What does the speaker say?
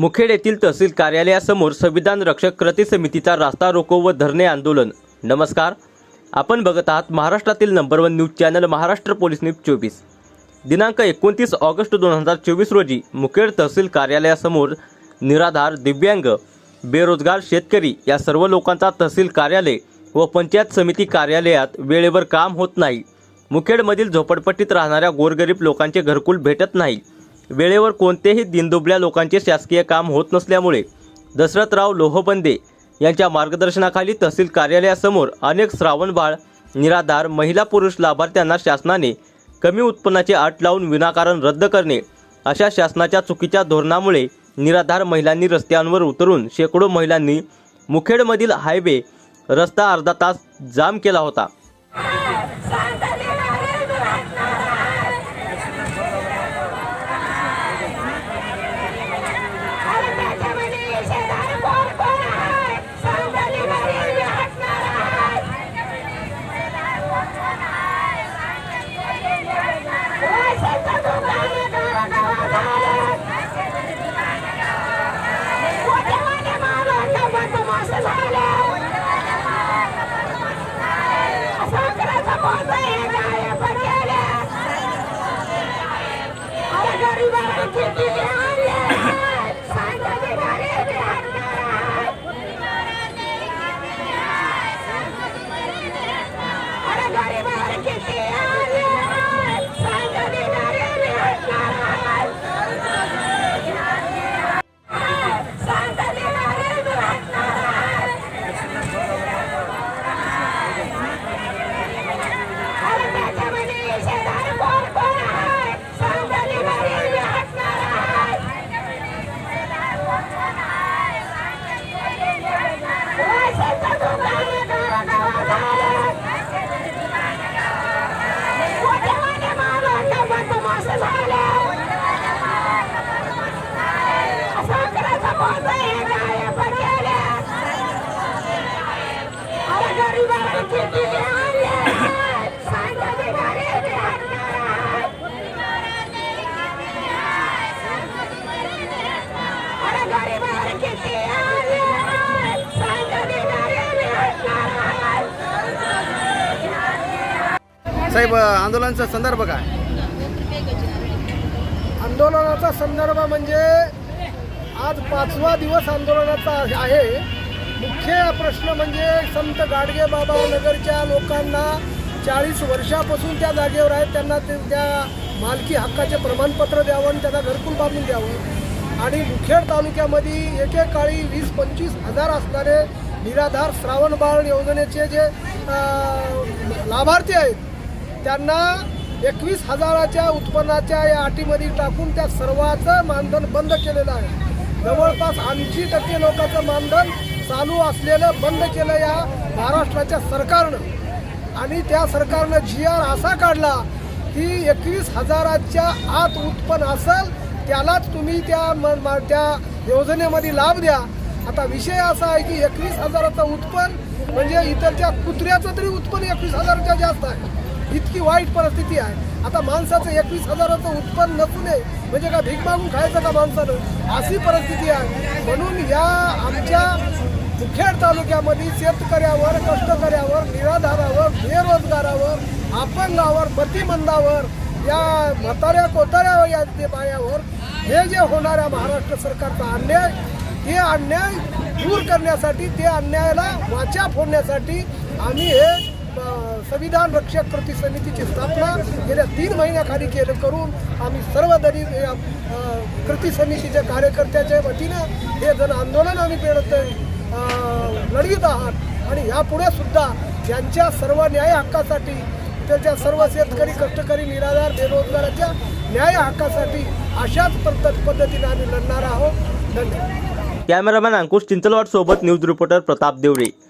मुखेड येथील तहसील कार्यालयासमोर संविधान रक्षक कृती समितीचा रास्ता रोको व धरणे आंदोलन. नमस्कार. आपण बघत आहात महाराष्ट्रातील number one news channel Maharashtra police news चोवीस. दिनांक एकोणतीस ऑगस्ट दोन हजार चोवीस रोजी मुखेड तहसील कार्यालयासमोर निराधार दिव्यांग बेरोजगार शेतकरी या सर्व लोकांचा तहसील कार्यालय व पंचायत समिती कार्यालयात वेळेवर काम होत नाही. मुखेडमधील झोपडपट्टीत राहणाऱ्या गोरगरीब लोकांचे घरकुल भेटत नाही. वेळेवर कोणतेही दिनदुबल्या लोकांचे शासकीय काम होत नसल्यामुळे दशरथराव लोहबंदे यांच्या मार्गदर्शनाखाली तहसील कार्यालयासमोर अनेक श्रावणबाळ निराधार महिला पुरुष लाभार्थ्यांना शासनाने कमी उत्पन्नाचे अट लावून विनाकारण रद्द करणे अशा शासनाच्या चुकीच्या धोरणामुळे निराधार महिलांनी रस्त्यांवर उतरून शेकडो महिलांनी मुखेडमधील हायवे रस्ता अर्धा तास जाम केला होता. साहेब आंदोलनाचा संदर्भ काय? आंदोलनाचा संदर्भ म्हणजे आज पाचवा दिवस आंदोलनाचा आहे. मुख्य प्रश्न म्हणजे संत गाडगे बाबा नगरच्या लोकांना चाळीस वर्षापासून त्या जागेवर आहेत. त्यांना ते त्या मालकी हक्काचे प्रमाणपत्र द्यावं आणि त्यांना घरकुल बांधून द्यावं. आणि मुखेड तालुक्यामध्ये एकेकाळी वीस पंचवीस हजार असणारे निराधार श्रावणबाळ योजनेचे जे लाभार्थी आहेत त्यांना एकवीस हजाराच्या उत्पन्नाच्या या अटीमध्ये टाकून त्या सर्वाचं मानधन बंद केलेलं आहे. जवळपास ऐंशी टक्के लोकांचं मानधन चालू असलेलं बंद केलं या महाराष्ट्राच्या सरकारनं. आणि त्या सरकारनं जी आर असा काढला की एकवीस हजाराच्या आत उत्पन्न असेल त्यालाच तुम्ही त्या म- त्या योजनेमध्ये लाभ द्या. आता विषय असा आहे की एकवीस हजाराचं उत्पन्न म्हणजे इतरच्या कुत्र्याचं तरी उत्पन्न एकवीस हजाराच्या जास्त आहे. इतकी वाईट परिस्थिती आहे. आता माणसाचं एकवीस हजाराचं उत्पन्न नसू नये म्हणजे का भीक मागून खायचं का माणसानं? अशी परिस्थिती आहे. म्हणून या आमच्या मुखेड तालुक्यामध्ये शेतकऱ्यावर कष्टकऱ्यावर निराधारावर बेरोजगारावर अपंगावर मतिमंदावर या म्हाताऱ्या कोताऱ्या या ते बायावर हे जे होणाऱ्या महाराष्ट्र सरकारचा अन्याय ते अन्याय दूर करण्यासाठी ते अन्यायाला वाचा फोडण्यासाठी आम्ही हे संविधान रक्षक कृती समितीची स्थापना गेल्या तीन महिन्याखाली केलं करून आम्ही सर्व दलित कृती समितीच्या कार्यकर्त्याच्या वतीनं हे जन आंदोलन आम्ही पेडत अ, लढवित आहात. आणि यापुढे सुद्धा ज्यांच्या सर्व न्याय हक्कासाठी त्याच्या सर्व शेतकरी कष्टकरी निराधार बेरोजगाराच्या न्याय हक्कासाठी अशाच पद्धत पद्धतीने आम्ही लढणार आहोत. धन्यवाद. कॅमेरामॅन अंकुश चिंचलवाड सोबत न्यूज रिपोर्टर प्रताप देवरे.